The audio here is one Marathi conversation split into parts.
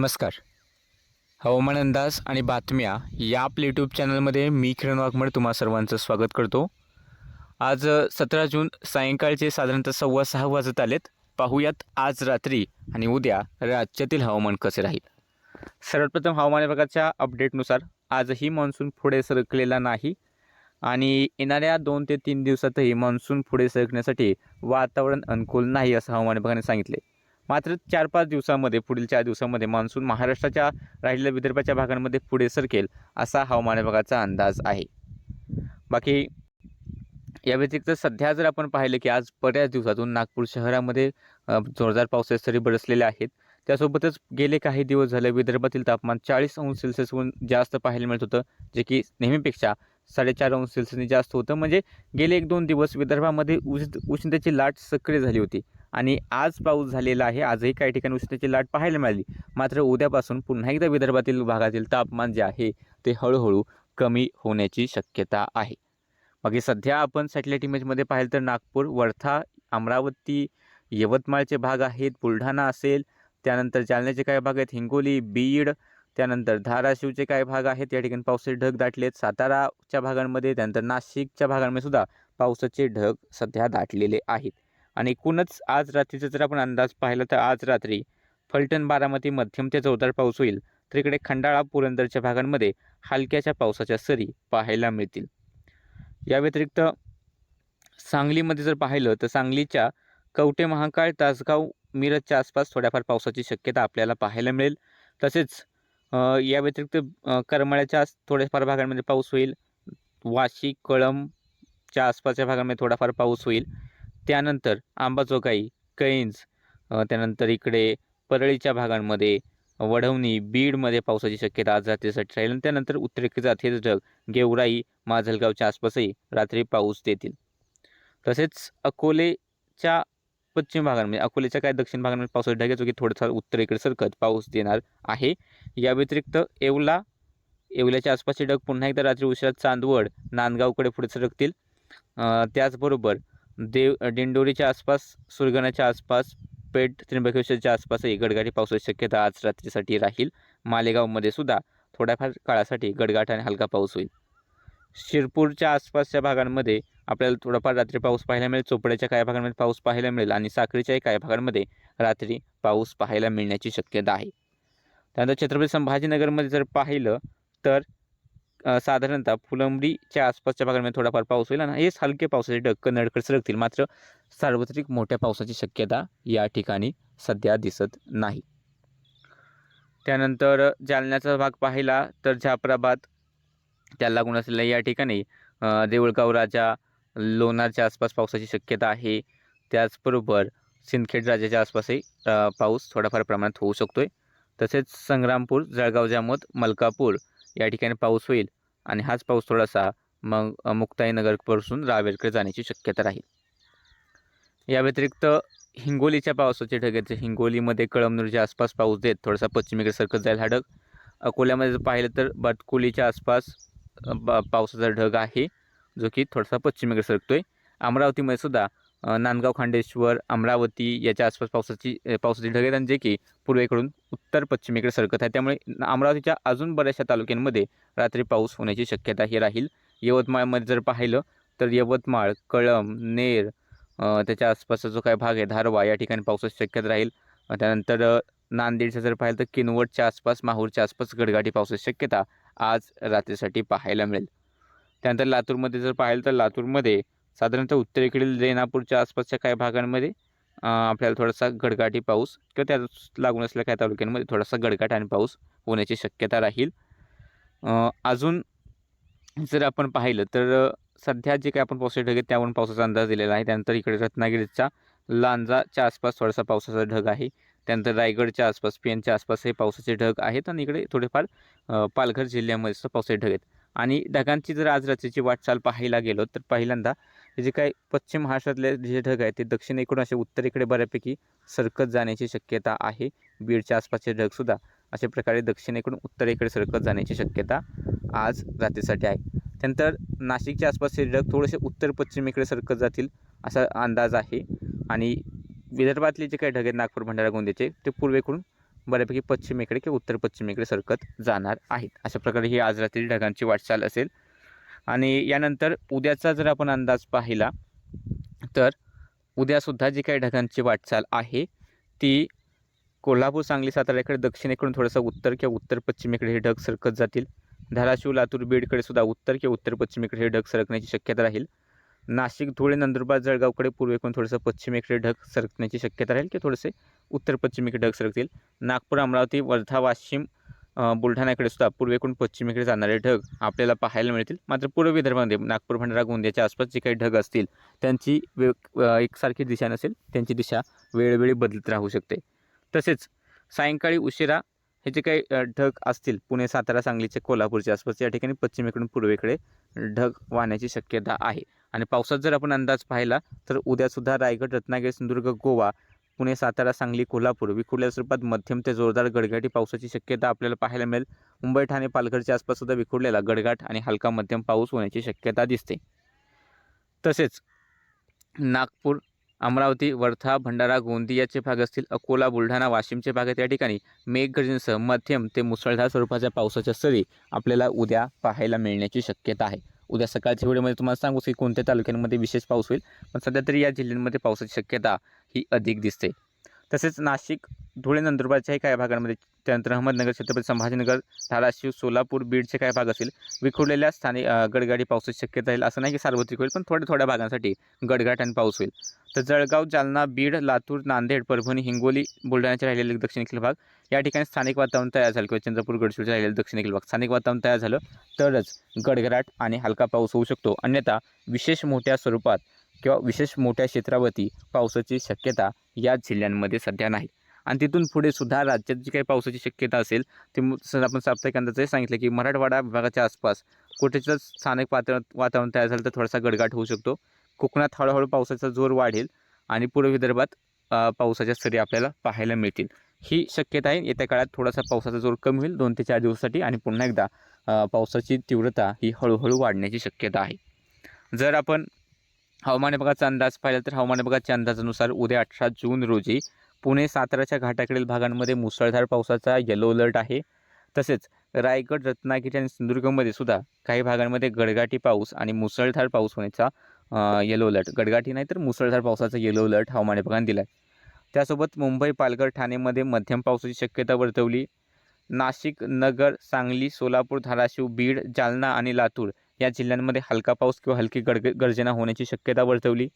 नमस्कार. हवामान अंदाज आणि बातम्या या आपल्या यूट्यूब चॅनलमध्ये मी किरण वाघमड तुम्हा सर्वांचं स्वागत करतो. आज सतरा जून सायंकाळचे साधारणतः सव्वा सहा वाजत आलेत. पाहूयात आज रात्री आणि उद्या राज्यातील हवामान कसे राहील. सर्वप्रथम हवामान विभागाच्या अपडेटनुसार आजही मान्सून पुढे सरकलेला नाही आणि येणाऱ्या दोन ते तीन दिवसातही मान्सून पुढे सरकण्यासाठी वातावरण अनुकूल नाही असं हवामान विभागाने सांगितले. मात्र चार पाच दिवसामध्ये पुढील चार दिवसामध्ये मान्सून महाराष्ट्राच्या राहिलेल्या विदर्भाच्या भागांमध्ये पुढे सरकेल असा हवामान विभागाचा अंदाज आहे. बाकी या व्यतिरिक्त सध्या जर आपण पाहिलं की आज बऱ्याच दिवसातून नागपूर शहरामध्ये जोरदार पावसाच्या सरी बरसलेल्या आहेत. त्यासोबतच गेले काही दिवस झाले विदर्भातील तापमान चाळीस अंश सेल्सिअसहून जास्त पाहायला मिळत होतं जे की नेहमीपेक्षा साडेचार अंश सेल्सिअसने जास्त होतं. म्हणजे गेले एक दोन दिवस विदर्भामध्ये उष्ण उष्णतेची लाट सक्रिय झाली होती. आणि आज पाऊस झालेला आहे. आजही काही ठिकाणी उष्णतेची लाट पाहायला मिळाली. मात्र उद्यापासून पुन्हा एकदा विदर्भातील भागातील तापमान जे आहे ते हळूहळू कमी होण्याची शक्यता आहे. बाकी सध्या आपण सॅटेलाईट इमेजमध्ये पाहिलं तर नागपूर वर्धा अमरावती यवतमाळचे भाग आहेत. बुलढाणा असेल त्यानंतर जालन्याचे काही भाग आहेत. हिंगोली बीड त्यानंतर धाराशिवचे काही भाग आहेत. या ठिकाणी पावसाचे ढग दाटले आहेत साताराच्या भागांमध्ये त्यानंतर नाशिकच्या भागांमध्ये सुद्धा पावसाचे ढग सध्या दाटलेले आहेत. आणि एकूणच आज रात्रीचा जर आपण अंदाज पाहिला तर आज रात्री फलटण बारामती मध्यम ते जोरदार पाऊस होईल. तर इकडे खंडाळा पुरंदरच्या भागांमध्ये हलक्याच्या पावसाच्या सरी पाहायला मिळतील. या व्यतिरिक्त सांगलीमध्ये जर पाहिलं तर सांगलीच्या कवटे महाकाळ तासगाव मिरजच्या आसपास थोड्याफार पावसाची शक्यता आपल्याला पाहायला मिळेल. तसेच या व्यतिरिक्त करमळ्याच्या करमाळ्याच्या आस- थोड्याफार भागांमध्ये पाऊस होईल. वाशी कळंबच्या आसपासच्या भागांमध्ये थोडाफार पाऊस होईल. त्यानंतर आंबाचोकाई कैंज त्यानंतर इकडे परळीच्या भागांमध्ये वढवणी बीडमध्ये पावसाची शक्यता आज रात्रीसाठी राहील आणि त्यानंतर उत्तरेकडे हेच ढग गेवराई माजलगावच्या आसपासही रात्री पाऊस देतील. तसेच अकोलेच्या पश्चिम भागांमध्ये म्हणजे अकोलेच्या काय दक्षिण भागांमध्ये पावसाचे ढग येतो की थोडासा उत्तरेकडे सरकत पाऊस देणार आहे. या व्यतिरिक्त येवला येवल्याच्या आसपासचे ढग पुन्हा एकदा रात्री उशिरा चांदवड नांदगावकडे पुढे सरकतील. त्याचबरोबर देव दिंडोरीच्या आसपास सुरगाण्याच्या आसपास पेठ त्र्यंबकेश्वरच्या आसपासही गडगाठी पावसाची शक्यता आज रात्रीसाठी राहील. मालेगावमध्ये सुद्धा थोड्याफार काळासाठी गडगाट आणि हलका पाऊस होईल. शिरपूरच्या आसपासच्या भागांमध्ये आपल्याला थोडाफार रात्री पाऊस पाहायला मिळेल. चोपड्याच्या काही भागांमध्ये पाऊस पाहायला मिळेल आणि साखरेच्याही काही भागांमध्ये रात्री पाऊस पाहायला मिळण्याची शक्यता आहे. त्यानंतर छत्रपती संभाजीनगरमध्ये जर पाहिलं तर साधारणतः फुलंबरीच्या आसपासच्या भागांमध्ये थोडाफार पाऊस होईल आणि हेच हलके पावसाचे डक्क नडकड सरकतील. मात्र सार्वत्रिक मोठ्या पावसाची शक्यता या ठिकाणी सध्या दिसत नाही. त्यानंतर जालन्याचा भाग पाहिला तर जाफराबाद त्याला लागून असलेल्या या ठिकाणी देऊळगाव राजा लोणारच्या आसपास पावसाची शक्यता आहे. त्याचबरोबर सिंदखेड राजाच्या आसपासही पाऊस थोडाफार प्रमाणात होऊ शकतो आहे तसेच संग्रामपूर जळगाव जामोद मलकापूर या ठिकाणी पाऊस होईल आणि हाच पाऊस थोडासा मग मुक्ताईनगरपासून रावेरकडे जाण्याची शक्यता राहील. या व्यतिरिक्त हिंगोलीच्या पावसाचे ढग आहेत. हिंगोलीमध्ये कळमनुरीच्या आसपास पाऊस देत थोडासा पश्चिमेकडे सरकत जाईल हा ढग. अकोल्यामध्ये जर पाहिलं तर बाटकोलीच्या आसपास ब- पावसाचा ढग आहे जो की थोडासा पश्चिमेकडे सरकतो आहे अमरावतीमध्ये सुद्धा नांदगाव खांडेश्वर अमरावती याच्या आसपास पावसाची पावसाचे ढग आहेत आणि जे की पूर्वेकडून उत्तर पश्चिमेकडे सरकत आहे. त्यामुळे अमरावतीच्या अजून बऱ्याचशा तालुक्यांमध्ये रात्री पाऊस होण्याची शक्यता ही राहील. यवतमाळमध्ये जर पाहिलं तर यवतमाळ कळम नेर त्याच्या आसपासचा जो काही भाग आहे धारवा या ठिकाणी पावसाची शक्यता राहील. त्यानंतर नांदेडचं जर पाहिलं तर किनवटच्या आसपास माहूरच्या आसपास गडगाठी पावसाची शक्यता आज रात्रीसाठी पाहायला मिळेल. त्यानंतर लातूरमध्ये जर पाहिलं तर लातूरमध्ये साधारणतः उत्तरेकडील रेणापूरच्या आसपासच्या काही भागांमध्ये आपल्याला थोडासा गडगाटी पाऊस किंवा त्या लागून असलेल्या काही तालुक्यांमध्ये थोडासा गडगाट आणि पाऊस होण्याची शक्यता राहील. अजून जर आपण पाहिलं तर सध्या जे काही आपण पावसाचे ढग आहेत त्यावरून पावसाचा अंदाज दिलेला आहे. त्यानंतर इकडे रत्नागिरीचा लांजाच्या आसपास थोडासा पावसाचा ढग आहे. त्यानंतर रायगडच्या आसपास पेनच्या आसपास हे पावसाचे ढग आहेत आणि इकडे थोडेफार पालघर जिल्ह्यामध्ये सुद्धा पावसाचे ढग आहेत. आणि ढगांची जर आज रात्रीची वाटचाल पाहायला गेलो तर पहिल्यांदा हे जे काही पश्चिम महाराष्ट्रातले जे ढग आहेत ते दक्षिणेकडून असे उत्तरेकडे बऱ्यापैकी सरकत जाण्याची शक्यता आहे. बीडच्या आसपासचे ढगसुद्धा अशा प्रकारे दक्षिणेकडून उत्तरेकडे सरकत जाण्याची शक्यता आज रात्रीसाठी आहे. त्यानंतर नाशिकच्या आसपासचे ढग थोडेसे उत्तर पश्चिमेकडे सरकत जातील असा अंदाज आहे. आणि विदर्भातले जे काही ढग आहेत नागपूर भंडारा गोंदियाचे ते पूर्वेकडून बऱ्यापैकी पश्चिमेकडे किंवा उत्तर पश्चिमेकडे सरकत जाणार आहेत. अशा प्रकारे ही आज रात्री ढगांची वाटचाल असेल. आणि यानंतर उद्याचा जर आपण अंदाज पाहिला तर उद्यासुद्धा जी काही ढगांची वाटचाल आहे ती कोल्हापूर सांगली साताऱ्याकडे दक्षिणेकडून थोडंसं उत्तर किंवा उत्तर पश्चिमेकडे हे ढग सरकत जातील. धाराशिव लातूर बीडकडे सुद्धा उत्तर किंवा उत्तर पश्चिमेकडे हे ढग सरकण्याची शक्यता राहील. नाशिक धुळे नंदुरबार जळगावकडे पूर्वेकडून थोडंसं पश्चिमेकडे ढग सरकण्याची शक्यता राहील की थोडेसे उत्तर पश्चिमेकडे ढग सरकतील. नागपूर अमरावती वर्धा वाशिम बुलढाण्याकडे सुद्धा पूर्वेकडून पश्चिमेकडे जाणारे ढग आपल्याला पाहायला मिळतील. मात्र पूर्व विदर्भामध्ये नागपूर भंडारा गोंदियाच्या आसपास जे काही ढग असतील त्यांची वे एकसारखी दिशा नसेल त्यांची दिशा वेळोवेळी बदलत राहू शकते. तसेच सायंकाळी उशिरा हे जे काही ढग असतील पुणे सातारा सांगलीचे कोल्हापूरच्या आसपास या ठिकाणी पश्चिमेकडून पूर्वेकडे ढग वाहण्याची शक्यता आहे. आणि पावसात जर आपण अंदाज पाहिला तर उद्यासुद्धा रायगड रत्नागिरी सिंधुदुर्ग गोवा पुणे सातारा सांगली कोल्हापूर विखुरल्या स्वरूपात मध्यम ते जोरदार गडगडी पावसाची शक्यता आपल्याला पाहायला मिळेल. मुंबई ठाणे पालघरच्या आसपास सुद्धा विखुरलेला गडगाट आणि हलका मध्यम पाऊस होण्याची शक्यता दिसते. तसेच नागपूर अमरावती वर्धा भंडारा गोंदियाचे भाग असतील अकोला बुलढाणा वाशिमचे भाग आहेत. या ठिकाणी मेघगर्जनेसह मध्यम ते मुसळधार स्वरूपाच्या पावसाच्या सरी आपल्याला उद्या पाहायला मिळण्याची शक्यता आहे. उद्या सकाळच्या वेळेमध्ये तुम्हाला सांगू की कोणत्या तालुक्यांमध्ये विशेष पाऊस होईल पण सध्या तरी या जिल्ह्यांमध्ये पावसाची शक्यता ही अधिक दिसते. तसेच नाशिक धुळे नंदुरबारच्याही काही भागांमध्ये त्यानंतर अहमदनगर छत्रपती संभाजीनगर धाराशिव सोलापूर बीडचे काही भाग असेल विखुरलेल्या स्थानिक गडगाडी पावसाची शक्यता येईल असं नाही की सार्वत्रिक होईल पण थोड्या थोड्या भागांसाठी गडगाट आणि पाऊस होईल. तर जळगाव जालना बीड लातूर नांदेड परभणी हिंगोली बुलढाण्याचे राहिलेले दक्षिणेकडील भाग या ठिकाणी स्थानिक वातावरण तयार झालं किंवा चंद्रपूर गडचिरोलीचे राहिलेले दक्षिणेकडील भाग स्थानिक वातावरण तयार झालं तरच गडगडाट आणि हलका पाऊस होऊ शकतो. अन्यथा विशेष मोठ्या स्वरूपात किंवा विशेष मोठ्या क्षेत्रावरती पावसाची शक्यता या जिल्ह्यांमध्ये सध्या नाही. आणि तिथून पुढे सुद्धा राज्यात जी काही पावसाची शक्यता असेल ते सर आपण साप्ताहिक अंदाजे सांगितलं की मराठवाडा विभागाच्या आसपास कुठेच स्थानिक वातावरण वातावरण तयार झालं तर थोडासा गडगाट होऊ शकतो. कोकणात हळूहळू पावसाचा जोर वाढेल आणि पूर्व विदर्भात पावसाच्या सरी आपल्याला पाहायला मिळतील. ही शक्यता आहे. येत्या काळात थोडासा पावसाचा जोर कमी होईल. दोन ते चार दिवसासाठी आणि पुन्हा एकदा पावसाची तीव्रता ही हळूहळू वाढण्याची शक्यता आहे. जर आपण हवामान विभागाचा अंदाज पाहिला तर हवामान विभागाच्या अंदाजानुसार उद्या अठरा जून रोजी पुणे साताराच्या घाटाकडील भागांमध्ये मुसळधार पावसाचा येलो अलर्ट आहे. तसेच रायगड रत्नागिरी आणि सिंधुदुर्गमध्ये सुद्धा काही भागांमध्ये गडगाटी पाऊस आणि मुसळधार पाऊस होण्याचा येलो अलर्ट गडगाटी नाही तर मुसळधार पावसाचा येलो अलर्ट हवामान विभागाने दिला आहे त्यासोबत मुंबई पालघर ठाणेमध्ये मध्यम पावसाची शक्यता वर्तवली. नाशिक नगर सांगली सोलापूर धाराशिव बीड जालना आणि लातूर या जिल्ह्यांमध्ये हलका पाऊस किंवा हलकी गडग गर्जना होण्याची शक्यता वर्तवली.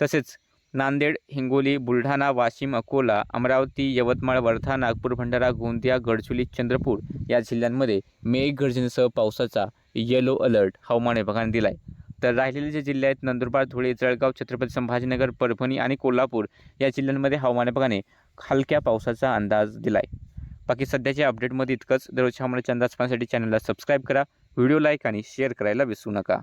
तसेच नांदेड हिंगोली बुलढाणा वाशिम अकोला अमरावती यवतमाळ वर्धा नागपूर भंडारा गोंदिया गडचिरोली चंद्रपूर या जिल्ह्यांमध्ये मेघगर्जनेसह पावसाचा येलो अलर्ट हवामान विभागाने दिला आहे तर राहिलेले जे जिल्हे आहेत नंदुरबार धुळे जळगाव छत्रपती संभाजीनगर परभणी आणि कोल्हापूर या जिल्ह्यांमध्ये हवामान विभागाने हलक्या पावसाचा अंदाज दिला आहे बाकी सध्याच्या अपडेटमध्ये इतकंच. दररोजच्या हवामानाचे अंदाज पाहण्यासाठी चॅनलला सबस्क्राईब करा. व्हिडिओ लाईक आणि शेअर करायला विसरू नका.